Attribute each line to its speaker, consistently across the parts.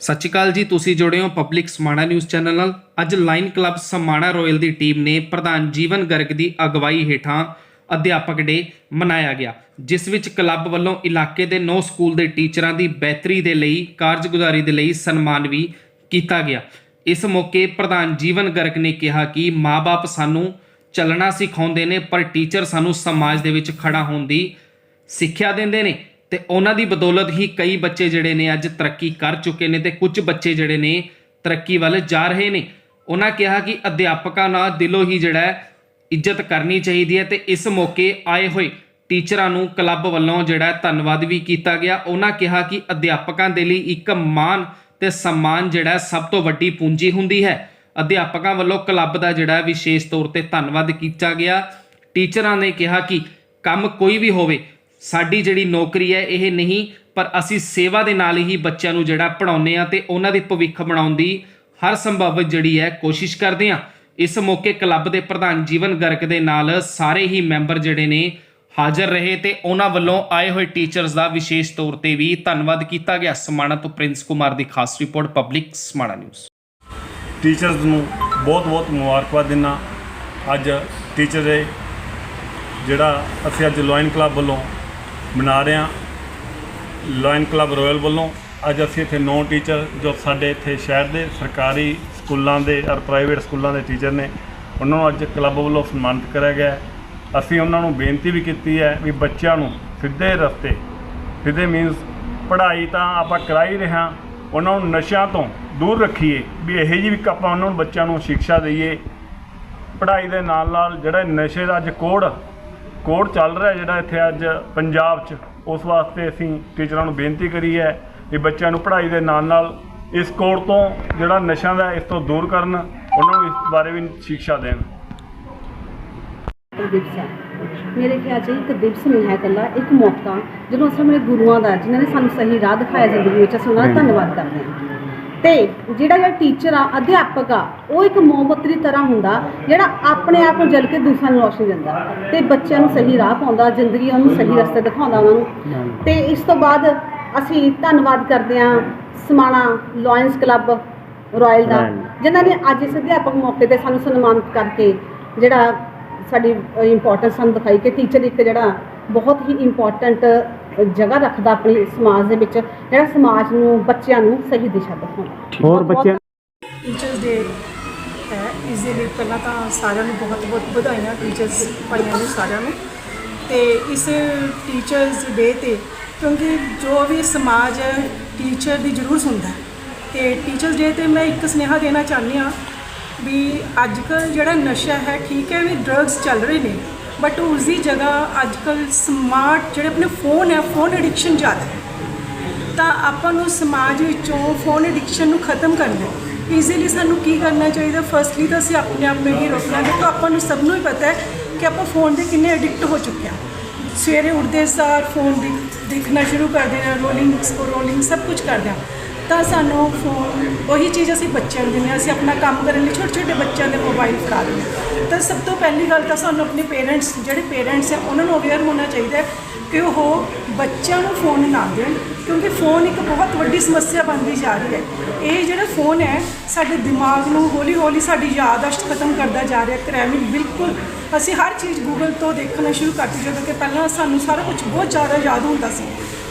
Speaker 1: ਸਤਿ ਸ਼੍ਰੀ ਅਕਾਲ ਜੀ, ਤੁਸੀਂ ਜੁੜੇ ਹੋ ਪਬਲਿਕ ਸਮਾਣਾ ਨਿਊਜ਼ ਚੈਨਲ ਨਾਲ। ਅੱਜ ਲਾਈਨ ਕਲੱਬ ਸਮਾਣਾ ਰਾਇਲ ਦੀ ਟੀਮ ਨੇ ਪ੍ਰਧਾਨ ਜੀਵਨ ਗਰਗ ਦੀ ਅਗਵਾਈ ਹੇਠਾਂ ਅਧਿਆਪਕ ਡੇ ਮਨਾਇਆ ਗਿਆ, ਜਿਸ ਵਿੱਚ ਕਲੱਬ ਵੱਲੋਂ ਇਲਾਕੇ ਦੇ 9 ਸਕੂਲ ਦੇ ਟੀਚਰਾਂ ਦੀ ਬਿਹਤਰੀ ਦੇ ਲਈ, ਕਾਰਜਗੁਜ਼ਾਰੀ ਦੇ ਲਈ ਸਨਮਾਨ ਵੀ ਕੀਤਾ ਗਿਆ। ਇਸ ਮੌਕੇ ਪ੍ਰਧਾਨ ਜੀਵਨ ਗਰਗ ਨੇ ਕਿਹਾ ਕਿ ਮਾਪੇ ਸਾਨੂੰ ਚੱਲਣਾ ਸਿਖਾਉਂਦੇ ਨੇ, ਪਰ ਟੀਚਰ ਸਾਨੂੰ ਸਮਾਜ ਦੇ ਵਿੱਚ ਖੜਾ ਹੋਣ ਦੀ ਸਿੱਖਿਆ ਦਿੰਦੇ ਨੇ। ਤੇ ਉਹਨਾਂ ਦੀ ਬਦੌਲਤ ਹੀ ਕਈ ਬੱਚੇ ਜਿਹੜੇ ਨੇ ਅੱਜ ਤਰੱਕੀ ਕਰ ਚੁੱਕੇ ਨੇ ਤੇ ਕੁਝ ਬੱਚੇ ਜਿਹੜੇ ਨੇ ਤਰੱਕੀ ਵੱਲ ਜਾ ਰਹੇ ਨੇ। ਉਹਨਾਂ ਕਿਹਾ ਕਿ ਅਧਿਆਪਕਾਂ ਨਾਲ ਦਿਲੋਂ ਹੀ ਜਿਹੜਾ ਇੱਜ਼ਤ ਕਰਨੀ ਚਾਹੀਦੀ ਹੈ ਤੇ ਇਸ ਮੌਕੇ ਆਏ ਹੋਏ ਟੀਚਰਾਂ ਨੂੰ ਕਲੱਬ ਵੱਲੋਂ ਜਿਹੜਾ ਧੰਨਵਾਦ ਵੀ ਕੀਤਾ ਗਿਆ। ਉਹਨਾਂ ਕਿਹਾ ਕਿ ਅਧਿਆਪਕਾਂ ਦੇ ਲਈ ਇੱਕ ਮਾਣ ਤੇ ਸਨਮਾਨ ਜਿਹੜਾ ਸਭ ਤੋਂ ਵੱਡੀ ਪੂੰਜੀ ਹੁੰਦੀ ਹੈ। ਅਧਿਆਪਕਾਂ ਵੱਲੋਂ ਕਲੱਬ ਦਾ ਜਿਹੜਾ ਵਿਸ਼ੇਸ਼ ਤੌਰ ਤੇ ਧੰਨਵਾਦ ਕੀਤਾ ਗਿਆ। ਟੀਚਰਾਂ ਨੇ ਕਿਹਾ ਕਿ ਕੰਮ ਕੋਈ ਵੀ ਹੋਵੇ ਸਾਡੀ ਜਿਹੜੀ ਨੌਕਰੀ ਹੈ ਇਹ ਨਹੀਂ, ਪਰ ਅਸੀਂ ਸੇਵਾ ਦੇ ਨਾਲ ਹੀ ਬੱਚਿਆਂ ਨੂੰ ਜਿਹੜਾ ਪੜਾਉਂਦੇ ਆ ਤੇ ਉਹਨਾਂ ਦੇ ਭਵਿੱਖ ਬਣਾਉਣ ਦੀ ਹਰ ਸੰਭਵ ਜਿਹੜੀ ਹੈ ਕੋਸ਼ਿਸ਼ ਕਰਦੇ ਆ ਇਸ ਮੌਕੇ ਕਲੱਬ ਦੇ ਪ੍ਰਧਾਨ ਜੀਵਨ ਗਰਗ ਦੇ ਨਾਲ ਸਾਰੇ ਹੀ ਮੈਂਬਰ ਜਿਹੜੇ ਨੇ ਹਾਜ਼ਰ ਰਹੇ ਤੇ ਉਹਨਾਂ ਵੱਲੋਂ ਆਏ ਹੋਏ ਟੀਚਰਸ ਦਾ ਵਿਸ਼ੇਸ਼ ਤੌਰ ਤੇ ਵੀ ਧੰਨਵਾਦ ਕੀਤਾ ਗਿਆ। ਸਮਾਣਾ ਤੋਂ ਪ੍ਰਿੰਸ ਕੁਮਾਰ ਦੀ ਖਾਸ report, public Samana news.
Speaker 2: Teachers ਨੂੰ ਬਹੁਤ ਬਹੁਤ ਮੁਬਾਰਕਬਾਦ ਦਿੰਦਾ। ਅੱਜ ਟੀਚਰ ਡੇ ਜਿਹੜਾ ਅਸੀਂ ਅੱਜ ਲੋਇਨ ਕਲੱਬ ਵੱਲੋਂ ਮਨਾ ਰਹੇ ਹਾਂ। ਲਾਇਨ ਕਲੱਬ ਰਾਇਲ ਵੱਲੋਂ ਅੱਜ ਅਸੀਂ ਇੱਥੇ ਨੌ ਟੀਚਰ ਜੋ ਸਾਡੇ ਇੱਥੇ ਸ਼ਹਿਰ ਦੇ ਸਰਕਾਰੀ ਸਕੂਲਾਂ ਦੇ ਔਰ ਪ੍ਰਾਈਵੇਟ ਸਕੂਲਾਂ ਦੇ ਟੀਚਰ ਨੇ, ਉਹਨਾਂ ਨੂੰ ਅੱਜ ਕਲੱਬ ਵੱਲੋਂ ਸਨਮਾਨਿਤ ਕਰਿਆ ਗਿਆ ਅਸੀਂ ਉਹਨਾਂ ਨੂੰ ਬੇਨਤੀ ਵੀ ਕੀਤੀ ਹੈ ਵੀ ਬੱਚਿਆਂ ਨੂੰ ਸਿੱਧੇ ਰਸਤੇ, ਸਿੱਧੇ ਮੀਨਸ ਪੜ੍ਹਾਈ ਤਾਂ ਆਪਾਂ ਕਰਾ ਹੀ ਰਹੇ ਹਾਂ, ਉਹਨਾਂ ਨੂੰ ਨਸ਼ਿਆਂ ਤੋਂ ਦੂਰ ਰੱਖੀਏ, ਵੀ ਇਹੋ ਜਿਹੀ ਵੀ ਆਪਾਂ ਉਹਨਾਂ ਨੂੰ ਬੱਚਿਆਂ ਨੂੰ ਸਿੱਖਿਆ ਦਈਏ। ਪੜ੍ਹਾਈ ਦੇ ਨਾਲ ਨਾਲ ਜਿਹੜਾ ਨਸ਼ੇ ਦਾ ਅੱਜ ਕੋੜ ਕੋਡ ਚੱਲ ਰਿਹਾ ਜਿਹੜਾ ਇੱਥੇ ਅੱਜ ਪੰਜਾਬ 'ਚ ਉਸ ਵਾਸਤੇ ਅਸੀਂ ਟੀਚਰਾਂ ਨੂੰ ਬੇਨਤੀ ਕਰੀ ਹੈ ਵੀ ਬੱਚਿਆਂ ਨੂੰ ਪੜ੍ਹਾਈ ਦੇ ਨਾਲ ਨਾਲ ਇਸ ਕੋਡ ਤੋਂ ਜਿਹੜਾ ਨਸ਼ਿਆਂ ਦਾ ਇਸ ਤੋਂ ਦੂਰ ਕਰਨ ਉਹਨਾਂ ਨੂੰ ਇਸ ਬਾਰੇ ਵੀ ਸਿੱਖਿਆ ਦੇਣ।
Speaker 3: ਮੇਰੇ ਖਿਆਲ 'ਚ ਇੱਕ ਦਿਵਸ ਨਹੀਂ ਹੈ ਇਕੱਲਾ ਇੱਕ ਮੌਕਾ ਜਦੋਂ ਅਸਲ ਮੇਰੇ ਗੁਰੂਆਂ ਦਾ ਜਿਨ੍ਹਾਂ ਨੇ ਸਾਨੂੰ ਸਹੀ ਰਾਹ ਦਿਖਾਇਆ ਜ਼ਿੰਦਗੀ ਵਿੱਚ ਅਸੀਂ ਉਹਨਾਂ ਦਾ ਧੰਨਵਾਦ ਕਰਦੇ ਹਾਂ। ਤੇ ਜਿਹੜਾ ਜਿਹੜਾ ਟੀਚਰ ਆ ਅਧਿਆਪਕ ਆ ਉਹ ਇੱਕ ਮੋਮਬੱਤੀ ਦੀ ਤਰ੍ਹਾਂ ਹੁੰਦਾ ਜਿਹੜਾ ਆਪਣੇ ਆਪ ਨੂੰ ਜਲ ਕੇ ਦੂਸਰਿਆਂ ਨੂੰ ਰੋਸ਼ਨੀ ਦਿੰਦਾ। ਤੇ ਬੱਚਿਆਂ ਨੂੰ ਸਹੀ ਰਾਹ ਪਾਉਂਦਾ ਜ਼ਿੰਦਗੀ ਉਹਨੂੰ ਸਹੀ ਰਸਤੇ ਦਿਖਾਉਂਦਾ ਉਹਨਾਂ ਨੂੰ। ਤੇ ਇਸ ਤੋਂ ਬਾਅਦ ਅਸੀਂ ਧੰਨਵਾਦ ਕਰਦੇ ਹਾਂ ਸਮਾਣਾ ਲਾਇਨਸ ਕਲੱਬ ਰਾਇਲ ਦਾ ਜਿਨ੍ਹਾਂ ਨੇ ਅੱਜ ਇਸ ਅਧਿਆਪਕ ਮੌਕੇ ਤੇ ਸਾਨੂੰ ਸਨਮਾਨਿਤ ਕਰਕੇ ਜਿਹੜਾ ਸਾਡੀ ਇੰਪੋਰਟੈਂਸ ਸਾਨੂੰ ਦਿਖਾਈ ਕਿ ਟੀਚਰ ਇੱਕ ਜਿਹੜਾ ਬਹੁਤ ਹੀ ਇੰਪੋਰਟੈਂਟ ਜਗ੍ਹਾ ਰੱਖਦਾ ਆਪਣੀ ਸਮਾਜ ਦੇ ਵਿੱਚ ਜਿਹੜਾ ਸਮਾਜ ਨੂੰ ਬੱਚਿਆਂ ਨੂੰ ਸਹੀ ਦਿਸ਼ਾ ਦਿਖਾਉਂਦਾ।
Speaker 4: ਹੋਰ ਬੱਚਿਆਂ
Speaker 5: ਟੀਚਰਸ ਡੇ ਹੈ ਇਸ ਦੇ ਲਈ ਪਹਿਲਾਂ ਤਾਂ ਸਾਰਿਆਂ ਨੂੰ ਬਹੁਤ ਬਹੁਤ ਵਧਾਈਆਂ ਟੀਚਰਸ ਭਾਈਆਂ ਨੂੰ ਸਾਰਿਆਂ ਨੂੰ। ਤੇ ਇਸ ਟੀਚਰਸ ਡੇ ਤੇ ਕਿਉਂਕਿ ਜੋ ਵੀ ਸਮਾਜ ਹੈ ਟੀਚਰ ਦੀ ਜ਼ਰੂਰ ਸੁਣਦਾ ਹੈ। ਤੇ ਟੀਚਰਸ ਡੇ ਤੇ ਮੈਂ ਇੱਕ ਸੁਨੇਹਾ ਦੇਣਾ ਚਾਹੁੰਦੀ ਹਾਂ ਵੀ ਅੱਜ ਕੱਲ੍ਹ ਜਿਹੜਾ ਨਸ਼ਾ ਹੈ ਠੀਕ ਹੈ ਵੀ ਡਰੱਗਸ ਚੱਲ ਰਹੇ ਨੇ ਬਟ ਉਸ ਦੀ ਜਗ੍ਹਾ ਅੱਜ ਕੱਲ੍ਹ ਸਮਾਰਟ ਜਿਹੜੇ ਆਪਣੇ ਫੋਨ ਹੈ ਫੋਨ ਐਡਿਕਸ਼ਨ ਜ਼ਿਆਦਾ ਹੈ ਤਾਂ ਆਪਾਂ ਨੂੰ ਸਮਾਜ ਵਿੱਚੋਂ ਫੋਨ ਐਡਿਕਸ਼ਨ ਨੂੰ ਖਤਮ ਕਰਨਾ ਹੈ ਇਸ ਲਈ ਸਾਨੂੰ ਕੀ ਕਰਨਾ ਚਾਹੀਦਾ ਫਸਟਲੀ ਤਾਂ ਅਸੀਂ ਆਪਣੇ ਆਪ ਨੂੰ ਹੀ ਰੋਕਣਾ ਦੇਖੋ ਆਪਾਂ ਨੂੰ ਸਭ ਨੂੰ ਹੀ ਪਤਾ ਹੈ ਕਿ ਆਪਾਂ ਫੋਨ ਦੇ ਕਿੰਨੇ ਐਡਿਕਟ ਹੋ ਚੁੱਕੇ ਹਾਂ ਸਵੇਰੇ ਉੱਠਦੇ ਸਾਰ ਫੋਨ ਦੇਖਣਾ ਸ਼ੁਰੂ ਕਰ ਦੇਣਾ ਰੋਲਿੰਗ ਸਕਰੋਲਿੰਗ ਸਭ ਕੁਝ ਕਰਦੇ ਹਾਂ ਤਾਂ ਸਾਨੂੰ ਫੋਨ ਉਹੀ ਚੀਜ਼ ਅਸੀਂ ਬੱਚਿਆਂ ਨੂੰ ਦਿੰਦੇ ਹਾਂ। ਅਸੀਂ ਆਪਣਾ ਕੰਮ ਕਰਨ ਲਈ ਛੋਟੇ ਛੋਟੇ ਬੱਚਿਆਂ ਦੇ ਮੋਬਾਈਲ ਫੜਾ ਦਿੰਦੇ ਹਾਂ। ਤਾਂ ਸਭ ਤੋਂ ਪਹਿਲੀ ਗੱਲ ਤਾਂ ਸਾਨੂੰ ਆਪਣੇ ਪੇਰੈਂਟਸ ਜਿਹੜੇ ਪੇਰੈਂਟਸ ਹੈ, ਉਹਨਾਂ ਨੂੰ ਅਵੇਅਰ ਹੋਣਾ ਚਾਹੀਦਾ ਹੈ ਕਿ ਉਹ ਬੱਚਿਆਂ ਨੂੰ ਫੋਨ ਨਾ ਦੇਣ, ਕਿਉਂਕਿ ਫੋਨ ਇੱਕ ਬਹੁਤ ਵੱਡੀ ਸਮੱਸਿਆ ਬਣਦੀ ਜਾ ਰਹੀ ਹੈ। ਇਹ ਜਿਹੜਾ ਫੋਨ ਹੈ, ਸਾਡੇ ਦਿਮਾਗ ਨੂੰ ਹੌਲੀ ਹੌਲੀ ਸਾਡੀ ਯਾਦਾਸ਼ਤ ਖਤਮ ਕਰਦਾ ਜਾ ਰਿਹਾ ਕ੍ਰੈਮਿੰਗ ਬਿਲਕੁਲ ਅਸੀਂ ਹਰ ਚੀਜ਼ ਗੂਗਲ ਤੋਂ ਦੇਖਣਾ ਸ਼ੁਰੂ ਕਰਤੀ, ਜਦੋਂ ਕਿ ਪਹਿਲਾਂ ਸਾਨੂੰ ਸਾਰਾ ਕੁਝ ਬਹੁਤ ਜ਼ਿਆਦਾ ਯਾਦ ਹੁੰਦਾ ਸੀ।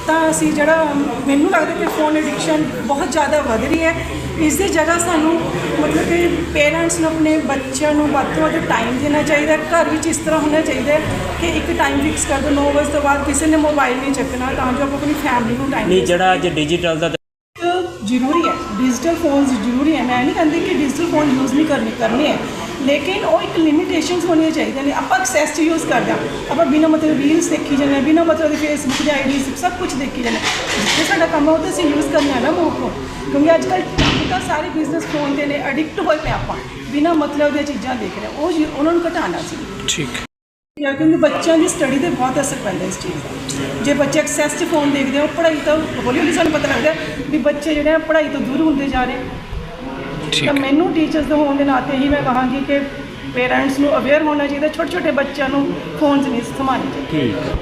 Speaker 5: ਤਾਂ ਅਸੀਂ ਜਿਹੜਾ ਮੈਨੂੰ ਲੱਗਦਾ ਕਿ ਫੋਨ ਐਡਿਕਸ਼ਨ ਬਹੁਤ ਜ਼ਿਆਦਾ ਵੱਧ ਰਹੀ ਹੈ। ਇਸ ਦੀ ਜਗ੍ਹਾ ਸਾਨੂੰ ਮਤਲਬ ਕਿ ਪੇਰੈਂਟਸ ਨੂੰ ਆਪਣੇ ਬੱਚਿਆਂ ਨੂੰ ਵੱਧ ਤੋਂ ਵੱਧ ਟਾਈਮ ਦੇਣਾ ਚਾਹੀਦਾ। ਘਰ ਵਿੱਚ ਇਸ ਤਰ੍ਹਾਂ ਹੋਣਾ ਚਾਹੀਦਾ ਕਿ ਇੱਕ ਟਾਈਮ ਫਿਕਸ ਕਰ ਦਿਓ 9 ਵਜੇ ਤੋਂ ਬਾਅਦ ਕਿਸੇ ਨੇ ਮੋਬਾਈਲ ਨਹੀਂ ਚੱਕਣਾ ਤਾਂ ਜੋ ਆਪਾਂ ਆਪਣੀ ਫੈਮਿਲੀ ਨੂੰ ਟਾਈਮ
Speaker 4: ਨਹੀਂ ਜਿਹੜਾ ਅੱਜ ਡਿਜੀਟਲ ਦਾ
Speaker 5: ਜ਼ਰੂਰੀ ਹੈ। ਡਿਜੀਟਲ ਫੋਨਸ ਜ਼ਰੂਰੀ ਹੈ। ਮੈਂ ਨਹੀਂ ਕਹਿੰਦੀ ਕਿ ਡਿਜੀਟਲ ਫੋਨ ਯੂਜ਼ ਨਹੀਂ ਕਰਨੇ ਕਰਨੇ ਹੈ। ਲੇਕਿਨ ਉਹ ਇੱਕ ਲਿਮਿਟੇਸ਼ਨਸ ਹੋਣੀਆਂ ਚਾਹੀਦੀਆਂ ਨੇ। ਆਪਾਂ ਐਕਸੈਸ ਚ ਯੂਜ਼ ਕਰਦੇ ਹਾਂ। ਆਪਾਂ ਬਿਨਾਂ ਮਤਲਬ ਰੀਲਸ ਦੇਖੀ ਜਾਂਦੇ ਹਾਂ ਬਿਨਾਂ ਮਤਲਬ ਦੇ ਫੇਸਬੁੱਕ ਦੀ ਆਈਡੀਜ਼ ਸਭ ਕੁਝ ਦੇਖੀ ਜਾਂਦੇ ਹਾਂ। ਜਿੱਥੇ ਸਾਡਾ ਕੰਮ ਹੈ ਉਹ ਤਾਂ ਅਸੀਂ ਯੂਜ਼ ਕਰਨਾ ਨਾ ਮੋਹ ਨੂੰ। ਕਿਉਂਕਿ ਅੱਜ ਕੱਲ੍ਹ ਕੰਮ ਤਾਂ ਸਾਰੇ ਬਿਜ਼ਨਸ ਫੋਨ ਦੇ ਨੇ ਐਡਿਕਟ ਹੋਏ ਪਏ ਆਪਾਂ। ਬਿਨਾਂ ਮਤਲਬ ਦੀਆਂ ਚੀਜ਼ਾਂ ਦੇਖ ਰਹੇ ਉਹ ਜੀ- ਉਹਨਾਂ ਨੂੰ ਘਟਾਉਣਾ ਸੀ।
Speaker 1: ਠੀਕ।
Speaker 5: ਯਾ ਕਿਉਂਕਿ ਬੱਚਿਆਂ ਦੀ ਸਟੱਡੀ ਤੇ ਬਹੁਤ ਅਸਰ ਪੈਂਦਾ ਇਸ ਚੀਜ਼ ਦਾ। ਜੇ ਬੱਚੇ ਐਕਸੈਸ 'ਚ ਫੋਨ ਦੇਖਦੇ ਹੋ ਪੜ੍ਹਾਈ ਤਾਂ ਹੌਲੀ ਹੌਲੀ ਸਾਨੂੰ ਪਤਾ ਲੱਗਦਾ ਵੀ ਬੱਚੇ ਜਿਹੜੇ ਆ ਪੜ੍ਹਾਈ ਤੋਂ ਦੂਰ ਹੁੰਦੇ ਜਾ ਰਹੇ। ਤਾਂ ਮੈਨੂੰ ਟੀਚਰਸ ਦੇ ਹੋਣ ਦੇ ਨਾਤੇ ਹੀ ਮੈਂ ਕਹਾਂਗੀ ਕਿ ਪੇਰੈਂਟਸ ਨੂੰ ਅਵੇਅਰ ਹੋਣਾ ਚਾਹੀਦਾ ਛੋਟੇ ਛੋਟੇ ਬੱਚਿਆਂ ਨੂੰ ਫੋਨਸ ਨਹੀਂ ਸੰਭਾਲਣੇ ਚਾਹੀਦੇ।
Speaker 4: ਠੀਕ।